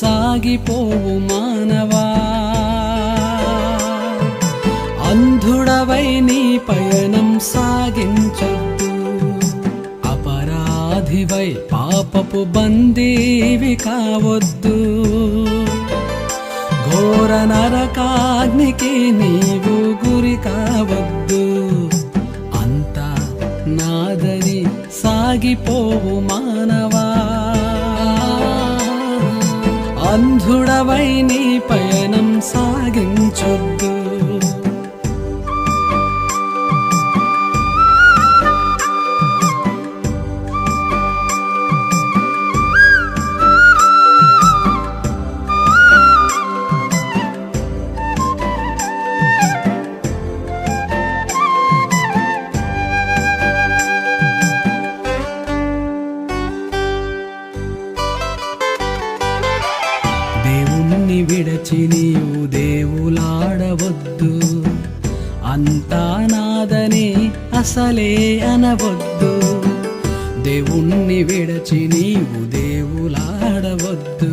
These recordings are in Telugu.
సాగిపోవు మానవా. అంధుడవై నీ పయనం సాగించద్దు అపరాధివై పాపపు బందీవి కావద్దు. ఘోర నరకాగ్నికి నీవు గురి కావద్దు. అంతా నాదని సాగిపోవు మా అంధుడవై నీ పయనం సాగించొద్దు. కానాదని అసలే అనవద్దు. దేవుణ్ణి విడచి నీవు దేవులాడవద్దు.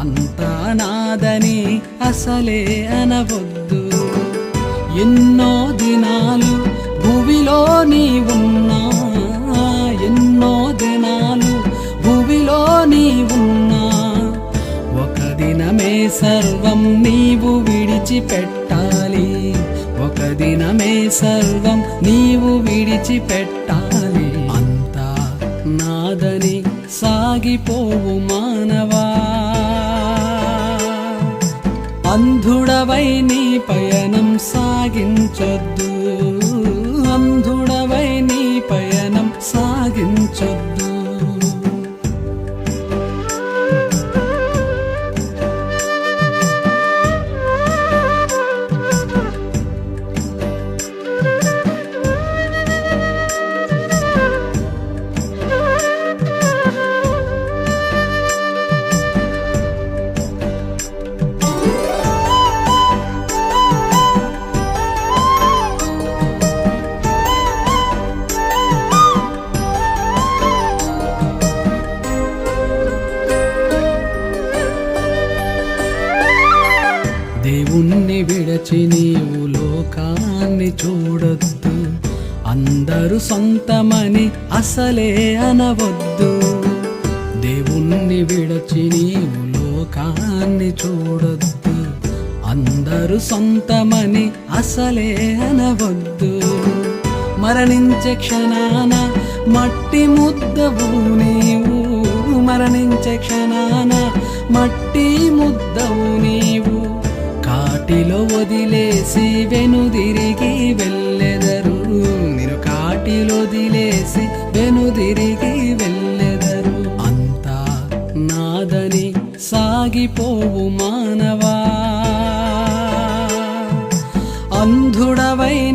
అంతా నాదని అసలే అనవద్దు. ఎన్నో దినాలు భూమిలో నీవున్నా ఎన్నో దినాలు భూమిలో నీవున్నా. ఒక దినమే సర్వం నీవు విడిచిపెట్టు సాగిపోవు మానవా. అంధుడవై నీ పయనం సాగించొద్దు. అంధుడవై నీ పయనం సాగించొద్దు. విడచి నీవు లోకాన్ని చూడొద్దు. అందరూ సొంతమని అసలే అనవద్దు. దేవుణ్ణి విడచి నీవు లోకాన్ని చూడొద్దు. అందరూ సొంతమని అసలే అనవద్దు. మరణించే క్షణాన మట్టి ముద్దవు నీవు. మరణించే క్షణాన మట్టి ముద్దవు నీవు. కాటిలో వదిలేసి వెనుదిరిగి వెళ్ళెదరు. నేను కాటిలో వదిలేసి వెనుదిరిగి వెళ్ళెదరు. అంతా నాదని సాగిపోవు మానవా. అంధుడవై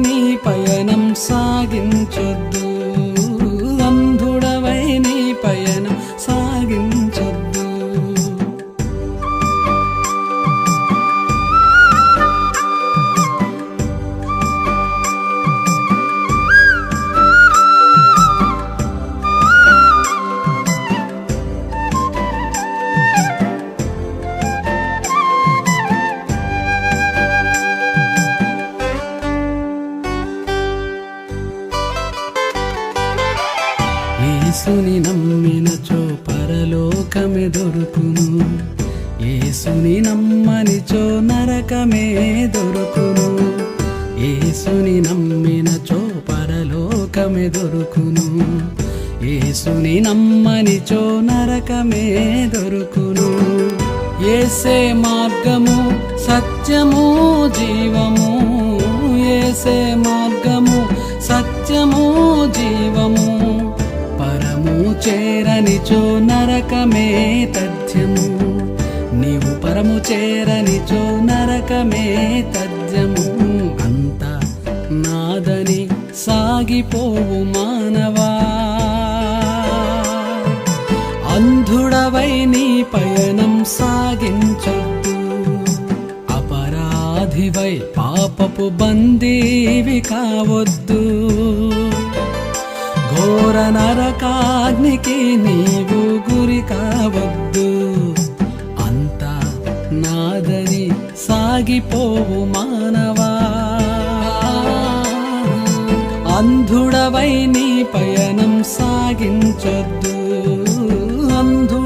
యేసుని నమ్మినచో పరలోకమే దొరుకును. యేసుని నమ్మనిచో నరకమే దొరుకును. యేసుని నమ్మినచో పరలోకమే దొరుకును. యేసుని నమ్మనిచో నరకమే దొరుకును. ఏసే మార్గము సత్యము జీవము. ఏసే మార్గము సత్యము జీవము. చేరనిచో నరకమే తథ్యము. నీవు పరము చేరనిచో నరకమే తథ్యము. అంత నాదని సాగిపోవు మానవా. అంధుడవై నీ పయనం సాగించొద్దు. అపరాధివై పాపపు బందీవి కావద్దు. ఘోర నరకాగ్నికి నీవు గురి కావద్దు. అంతా నాదని సాగిపోవు మానవా. అంధుడవై నీ పయనం సాగించొద్దు. అంధు